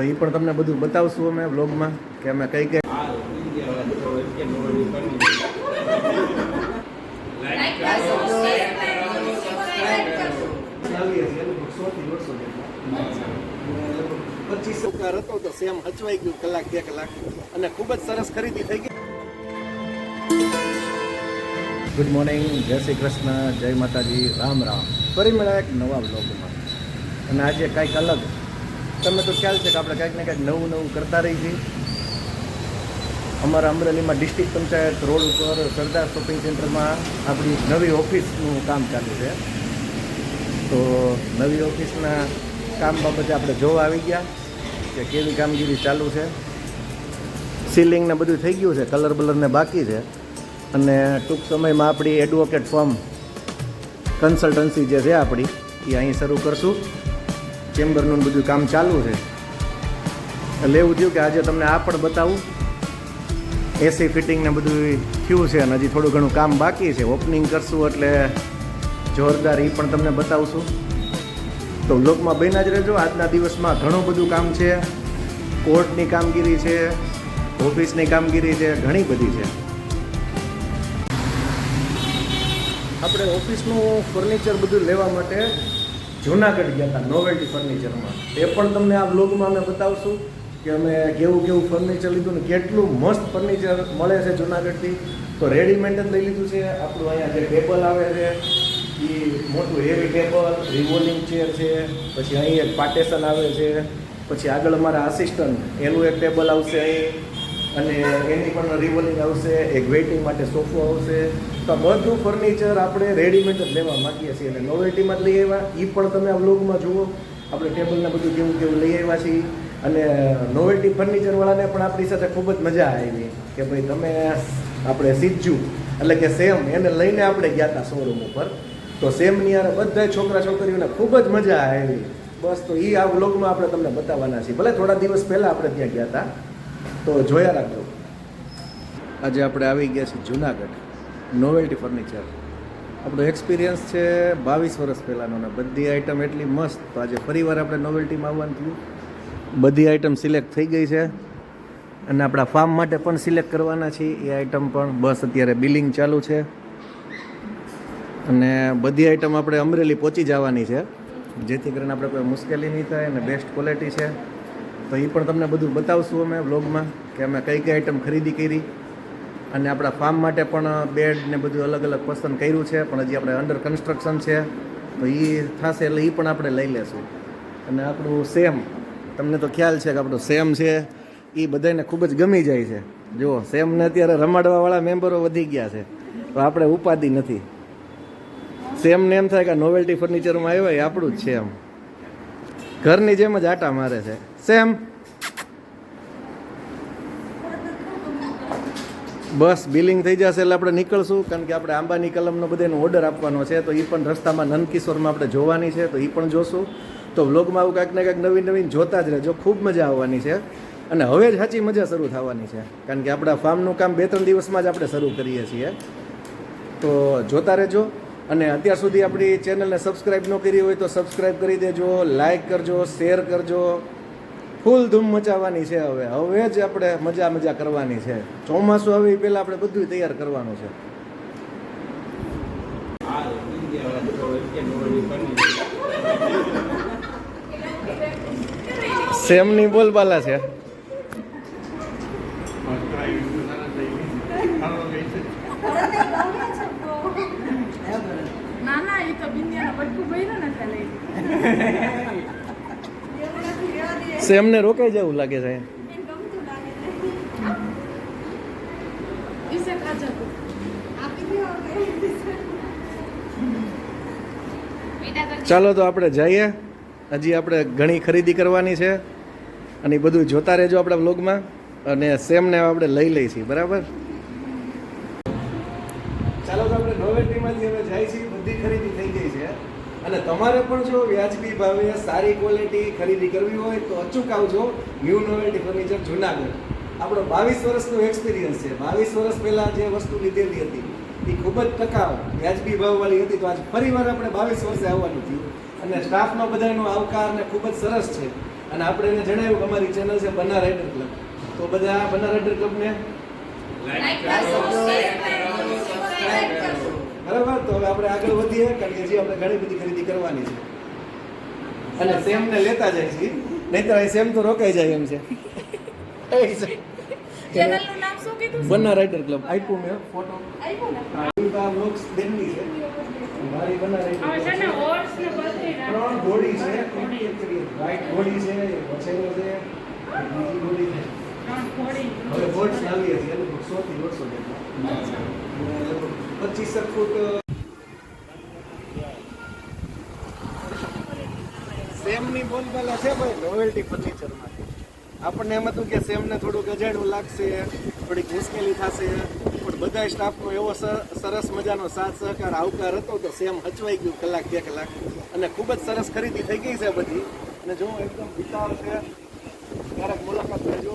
તો એ પણ તમને બધું બતાવશું અમે બ્લોગમાં કે અમે કઈ કઈ પચીસ હતો તો સેમ હચવાઈ ગયું કલાક બે કલાક અને ખૂબ જ સરસ ખરીદી થઈ ગઈ ગુડ મોર્નિંગ જય શ્રી કૃષ્ણ, જય માતાજી, રામ રામ. ફરી મળ્યા એક નવા બ્લોગમાં અને આજે કાંઈક અલગ તમને તો ખ્યાલ છે કે આપણે કંઈક ને કાંઈક નવું નવું કરતા રહી છીએ. અમારા અમરેલીમાં ડિસ્ટ્રિક્ટ પંચાયત રોડ ઉપર સરદાર શોપિંગ સેન્ટરમાં આપણી નવી ઓફિસનું કામ ચાલુ છે. તો નવી ઓફિસના કામ બાબતે આપણે જોવા આવી ગયા કે કેવી કામગીરી ચાલુ છે. સીલિંગને બધું થઈ ગયું છે, કલર બલરને બાકી છે. અને ટૂંક સમયમાં આપણી એડવોકેટ ફોર્મ કન્સલ્ટન્સી જે છે આપણી, એ અહીં શરૂ કરશું. ચેમ્બરનું બધું કામ ચાલુ છે. એટલે એવું થયું કે આજે તમને આ પણ બતાવું. એસી ફિટિંગ ને બધું થયું છે અને હજી થોડું ઘણું કામ બાકી છે. ઓપનિંગ કરશું એટલે જોરદાર એ પણ તમને બતાવશું. તો બ્લોગમાં બન્યા જ રહેજો. આજના દિવસમાં ઘણું બધું કામ છે. કોર્ટની કામગીરી છે. ઓફિસની કામગીરી છે. ઘણી બધી છે. આપણે ઓફિસનું ફર્નિચર બધું લેવા માટે જૂનાગઢ ગયા હતા નોવેલ્ટી ફર્નિચરમાં એ પણ તમને આ બ્લોગમાં અમે બતાવશું કે અમે કેવું કેવું ફર્નિચર લીધું ને કેટલું મસ્ત ફર્નિચર મળે છે જૂનાગઢથી. તો રેડીમેડ જ લઈ લીધું છે. આપણું અહીંયા જે ટેબલ આવે છે, એ મોટું હેવી ટેબલ રિવોલિંગ ચેર છે, પછી અહીં એક પાર્ટેશન આવે છે, પછી આગળ અમારા આસિસ્ટન્ટ એનું એક ટેબલ આવશે અહીં. અને એની પણ રિવોલિંગ આવશે, એક વેઇટિંગ માટે સોફો આવશે. તો બધું ફર્નિચર આપણે રેડીમેડ જ લેવા માંગીએ છીએ. અને નોવેલ્ટીમાં જ લઈ આવ્યા. એ પણ તમે આ બ્લોગમાં જુઓ. આપણે ટેબલને બધું કેવું કેવું લઈ આવ્યા છીએ. અને નોવેલ્ટી ફર્નિચરવાળાને પણ આપણી સાથે ખૂબ જ મજા આવી. કે ભાઈ તમે આપણે સીજ્જુ એટલે કે સેમ એને લઈને આપણે ગયા હતા શોરૂમ ઉપર. તો સેમની યાર બધા છોકરા છોકરીઓને ખૂબ જ મજા આવી. બસ તો એ આ વ્લોગમાં આપણે તમને બતાવવાના છીએ. ભલે થોડા દિવસ પહેલાં આપણે ત્યાં ગયા હતા તો જોયા રાખજો. આજે આપણે આવી ગયા છીએ જુનાગઢ. નોવેલ્ટી ફર્નિચર આપણો એક્સપિરિયન્સ છે બાવીસ વર્ષ પહેલાંનો ને બધી આઇટમ એટલી મસ્ત. તો આજે ફરીવાર આપણે નોવેલ્ટીમાં આવવાનું થયું. બધી આઇટમ સિલેક્ટ થઈ ગઈ છે. અને આપણા ફાર્મ માટે પણ સિલેક્ટ કરવાના છીએ. એ આઇટમ પણ બસ અત્યારે બિલિંગ ચાલુ છે. અને બધી આઇટમ આપણે અમરેલી પહોંચી જવાની છે. જેથી કરીને આપણે કોઈ મુશ્કેલી નહીં થાય અને બેસ્ટ ક્વોલિટી છે. તો એ પણ તમને બધું બતાવશું અમે બ્લોગમાં કે અમે કઈ કઈ આઈટમ ખરીદી કરી અને આપણા ફાર્મ માટે પણ બેડ ને બધું અલગ અલગ પસંદ કર્યું છે, પણ હજી આપણે અંડર કન્સ્ટ્રક્શન છે, તો એ થશે એટલે એ પણ આપણે લઈ લેશું. અને આપણું સેમ તમને તો ખ્યાલ છે કે આપણું સેમ છે એ બધાને ખૂબ જ ગમી જાય છે. જુઓ સેમને અત્યારે રમાડવાવાળા મેમ્બરો વધી ગયા છે, તો આપણે ઉપાધિ નથી. સેમને એમ થાય કે નોવેલ્ટી ફર્નિચરમાં આવ્યા, એ આપણું જ છે એમ. ઘરની જેમ જ આટા મારે છે. સેમ બસ બિલિંગ થઈ જશે એટલે આપણે નીકળશું, કારણ કે આપણે આંબાની કલમનો બધાનો ઓર્ડર આપવાનો છે, તો એ પણ રસ્તામાં નંદકિશોરમાં આપણે જોવાની છે, તો એ પણ જોશું. તો વ્લોગમાં આવું કાંઈક ને કાંઈક નવીન નવીન જોતા જ રહેજો, ખૂબ મજા આવવાની છે. અને હવે જ સાચી મજા શરૂ થવાની છે, કારણ કે આપણા ફાર્મનું કામ બે ત્રણ દિવસમાં જ આપણે શરૂ કરીએ છીએ. તો જોતા રહેજો, અને અત્યાર સુધી આપણી ચેનલને સબસ્ક્રાઈબ ન કરી હોય તો સબસ્ક્રાઈબ કરી દેજો લાઈક કરજો શેર કરજો. ફૂલ ધૂમ મચાવવાની છે હવે. હવે જ આપણે મજા મજા કરવાની છે. ચોમાસું આવે એ પહેલાં આપણે બધું તૈયાર કરવાનું છે. સેમની બોલબાલા છે. ના ના, એ તો બિંદિયાનો બટકું ભર્યો ને સેમને રોકાઈ જવું લાગે છે. ચાલો તો આપણે જઈએ. હજી આપણે ઘણી ખરીદી કરવાની છે. અને એ બધું જોતા રહેજો આપણા બ્લોગમાં અને સેમને આપણે લઈ લઈશું, બરાબર ચાલો તો આપણે નોવેલ્ટીમાંથી હવે જાય છીએ બધી ખરીદી થઈ ગઈ છે અને તમારે પણ જો વ્યાજબી ભાવે સારી ક્વોલિટી ખરીદી કરવી હોય તો અચૂક આવજો ન્યૂ નોવેલ્ટી ફર્નિચર જુનાગઢ. આપણો બાવીસ વર્ષનો એક્સપિરિયન્સ છે. બાવીસ વર્ષ પહેલાં જે વસ્તુ લીધેલી હતી, એ ખૂબ જ ટકાઉ, વ્યાજબી ભાવવાળી હતી. તો આજ ફરી વાર આપણે બાવીસ વર્ષે આવવાનું થયું. અને સ્ટાફનો બધાનો આવકાર ને ખૂબ જ સરસ છે. અને આપણે એને જણાવ્યું કે અમારી ચેનલ છે બના રાઇડર ક્લબ તો બધા બનાર રાઇડર ક્લબને બરાબર? તો હવે આપણે આગળ વધીએ કારણ કે જે આપણે ઘણી બધી ખરીદી કરવાની છે. અને સેમને લેતા જાય છે. નહીતર અહીં સેમ તો રોકાઈ જાય એમ છે. બન્ના નામ શું કીધું? બના રાઇડર ક્લબ. આપ્યું મેં ફોટો. ને? ને ને ત્રણ. ઘોડી છે. વ્હાઈટ ઘોડી છે વછેરો છે બીજી ઘોડી છે. હવે ફૂટ સેમની બોલબાલા છે ભાઈ નોવેલ્ટી ફર્નિચરમાં આપણને એમ હતું કે સેમને થોડુંક અજાણ્યું લાગશે, થોડીક મુશ્કેલી થશે, પણ બધા સ્ટાફનો એવો સરસ મજાનો સાથ સહકાર, આવકાર હતો તો સેમ હચવાઈ ગયું કલાક બે કલાક. અને ખૂબ જ સરસ ખરીદી થઈ ગઈ છે બધી. અને જો એકદમ વિશાળ છે, ક્યારેક મુલાકાત લેજો.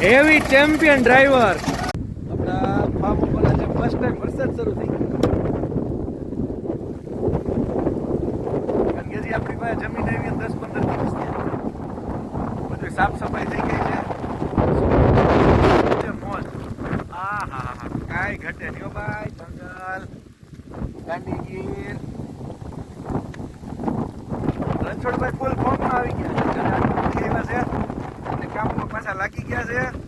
હેવી ચેમ્પિયન ડ્રાઈવર વરસાદ શરૂ થઈ કારણ કે આપણી પાસે જમીન આવી દસ પંદર દિવસ બધું સાફ સફાઈ થઈ ગઈ છે. મોજ. આ હા હા કાંઈ ઘટે નહીં ભાઈ. બંગાલ ગાંધીગીર. રણછોડભાઈ ફૂલ ફોર્મમાં આવી ગયા એવા છે. અને કામમાં પાછા લાગી ગયા છે.